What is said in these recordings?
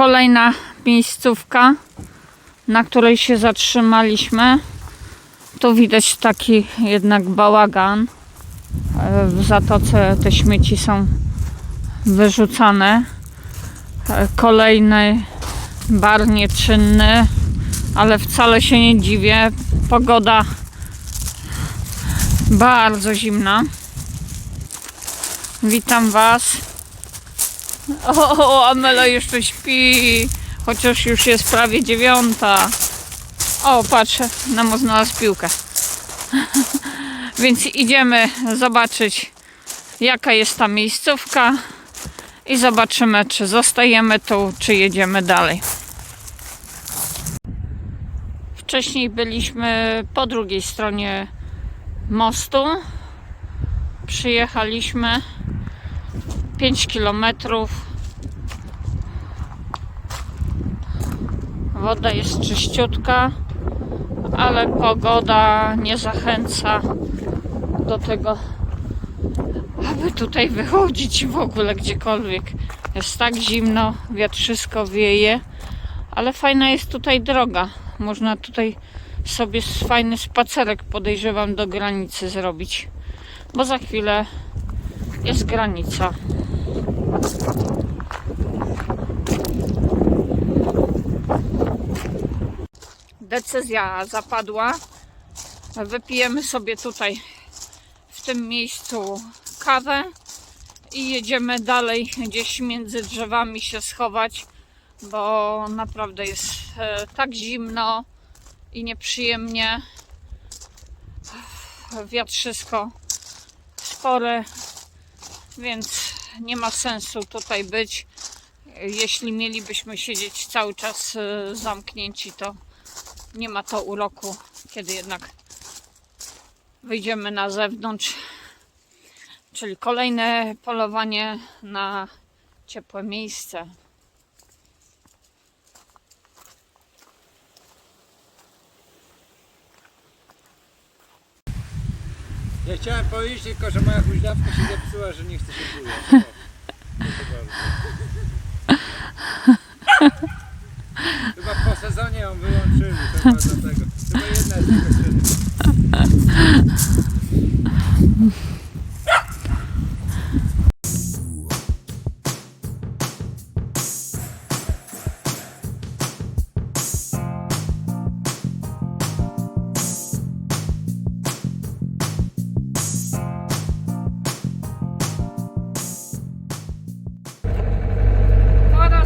Kolejna miejscówka, na której się zatrzymaliśmy. Tu widać taki jednak bałagan. E, W zatoce te śmieci są wyrzucane. E, Kolejny bar nieczynny, ale wcale się nie dziwię. Pogoda bardzo zimna. Witam Was. O, Amela jeszcze śpi, chociaż już jest prawie dziewiąta. O, patrzę, Nemo znalazł piłkę. Więc idziemy zobaczyć, jaka jest ta miejscówka i zobaczymy, czy zostajemy tu, czy jedziemy dalej. Wcześniej byliśmy po drugiej stronie mostu. Przyjechaliśmy 5 kilometrów. Woda jest czyściutka, ale pogoda nie zachęca do tego, aby tutaj wychodzić w ogóle gdziekolwiek. Jest tak zimno, wiatrzysko wieje, ale fajna jest tutaj droga. Można tutaj sobie fajny spacerek, podejrzewam, do granicy zrobić, bo za chwilę jest granica. Decyzja zapadła. Wypijemy sobie tutaj w tym miejscu kawę i jedziemy dalej gdzieś między drzewami się schować, bo naprawdę jest e, tak zimno i nieprzyjemnie. Wiatrzysko spore, więc nie ma sensu tutaj być. Jeśli mielibyśmy siedzieć cały czas e, zamknięci, to nie ma to uroku, kiedy jednak wyjdziemy na zewnątrz. Czyli kolejne polowanie na ciepłe miejsce. Ja chciałem powiedzieć tylko, że moja huźdawka się zepsuła, że nie chce się bujać. Chyba po sezonie ją wyłączyli, to chyba dlatego. Chyba jedna jest tylko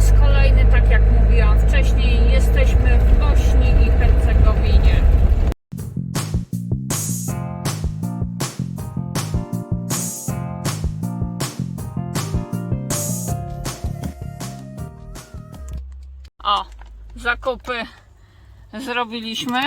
raz kolejny, tak jak mówiłam wcześniej, jesteśmy w Bośni i Hercegowinie. O, zakupy zrobiliśmy.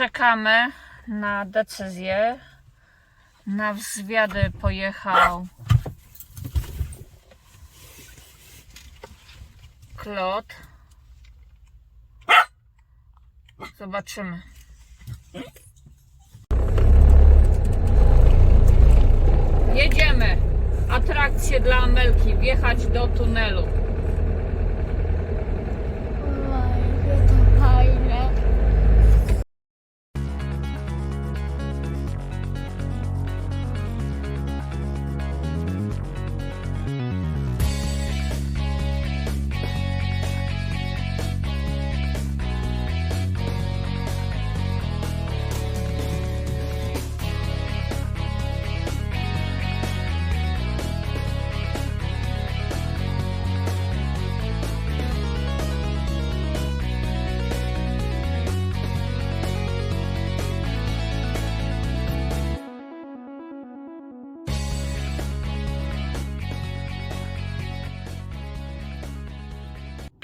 Czekamy na decyzję. Na zwiady pojechał Klot. Zobaczymy. Jedziemy. Atrakcje dla Amelki. Wjechać do tunelu.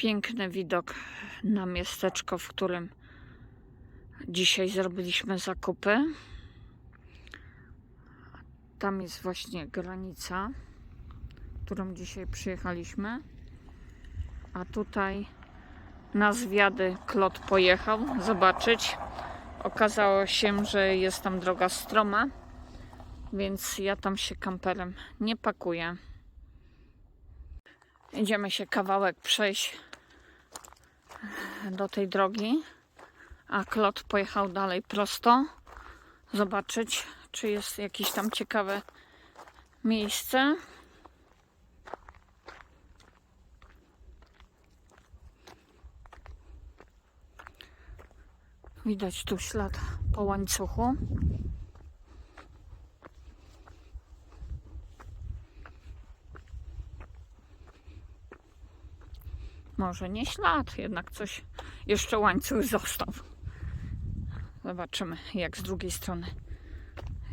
Piękny widok na miasteczko, w którym Dzisiaj zrobiliśmy zakupy. Tam jest właśnie granica, którą dzisiaj przyjechaliśmy. A tutaj na zwiady Klot pojechał zobaczyć. Okazało się, że jest tam droga stroma, więc ja tam się kamperem nie pakuję. Idziemy się kawałek przejść do tej drogi, a Klot pojechał dalej prosto zobaczyć, czy jest jakieś tam ciekawe miejsce. Widać tu ślad po łańcuchu. Może nie ślad, jednak coś jeszcze łańcuch został. Zobaczymy, jak z drugiej strony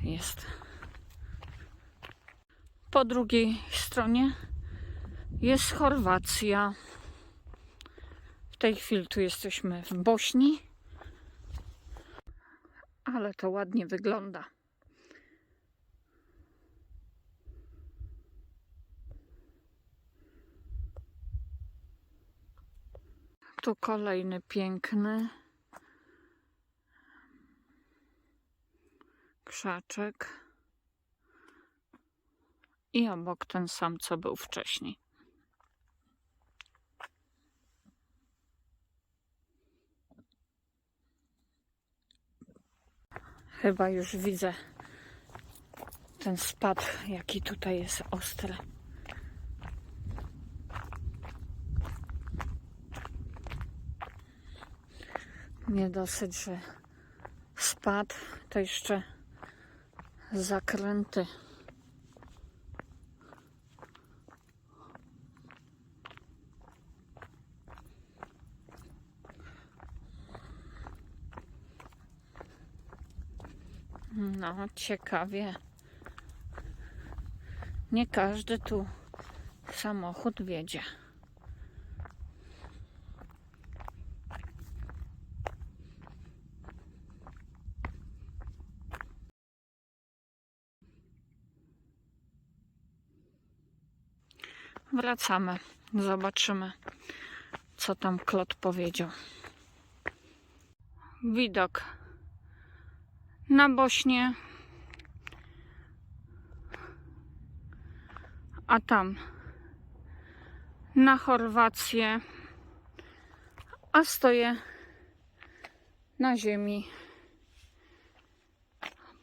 jest. Po drugiej stronie jest Chorwacja. W tej chwili tu jesteśmy w Bośni, ale to ładnie wygląda. Tu kolejny piękny krzaczek. I obok ten sam, co był wcześniej. Chyba już widzę ten spad, jaki tutaj jest ostry. Nie dosyć, że spad, to jeszcze zakręty. No, ciekawie. Nie każdy tu samochód wiedzie. Wracamy. Zobaczymy, co tam Klot powiedział. Widok na Bośnię, a tam na Chorwację, a stoję na ziemi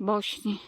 Bośni.